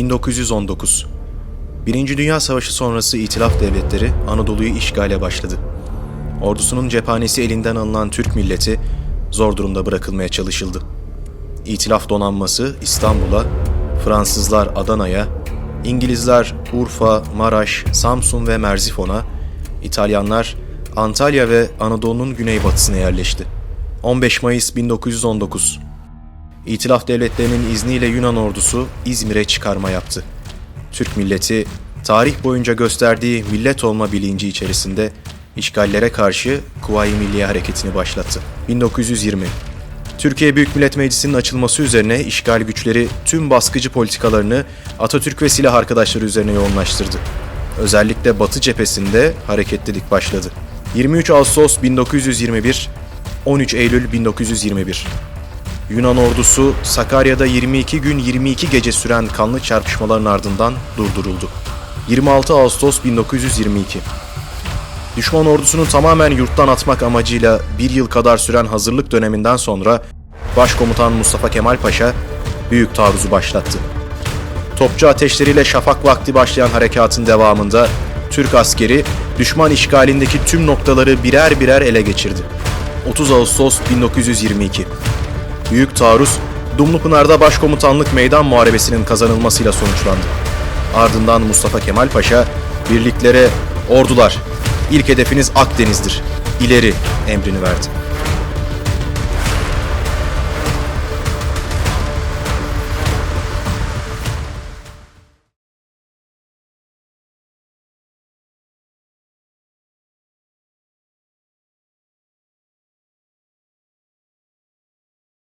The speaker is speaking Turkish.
1919 Birinci Dünya Savaşı sonrası İtilaf devletleri Anadolu'yu işgale başladı. Ordusunun cephanesi elinden alınan Türk milleti zor durumda bırakılmaya çalışıldı. İtilaf donanması İstanbul'a, Fransızlar Adana'ya, İngilizler Urfa, Maraş, Samsun ve Merzifon'a, İtalyanlar Antalya ve Anadolu'nun güneybatısına yerleşti. 15 Mayıs 1919 İtilaf devletlerinin izniyle Yunan ordusu İzmir'e çıkarma yaptı. Türk milleti tarih boyunca gösterdiği millet olma bilinci içerisinde işgallere karşı Kuvayi Milliye Hareketi'ni başlattı. 1920 Türkiye Büyük Millet Meclisi'nin açılması üzerine işgal güçleri tüm baskıcı politikalarını Atatürk ve silah arkadaşları üzerine yoğunlaştırdı. Özellikle Batı cephesinde hareketlilik başladı. 23 Ağustos 1921, 13 Eylül 1921 Yunan ordusu Sakarya'da 22 gün 22 gece süren kanlı çarpışmaların ardından durduruldu. 26 Ağustos 1922 Düşman ordusunu tamamen yurttan atmak amacıyla bir yıl kadar süren hazırlık döneminden sonra Başkomutan Mustafa Kemal Paşa büyük taarruzu başlattı. Topçu ateşleriyle şafak vakti başlayan harekatın devamında Türk askeri düşman işgalindeki tüm noktaları birer birer ele geçirdi. 30 Ağustos 1922 Büyük taarruz Dumlupınar'da başkomutanlık meydan muharebesinin kazanılmasıyla sonuçlandı. Ardından Mustafa Kemal Paşa birliklere ordular ilk hedefiniz Akdeniz'dir. İleri emrini verdi.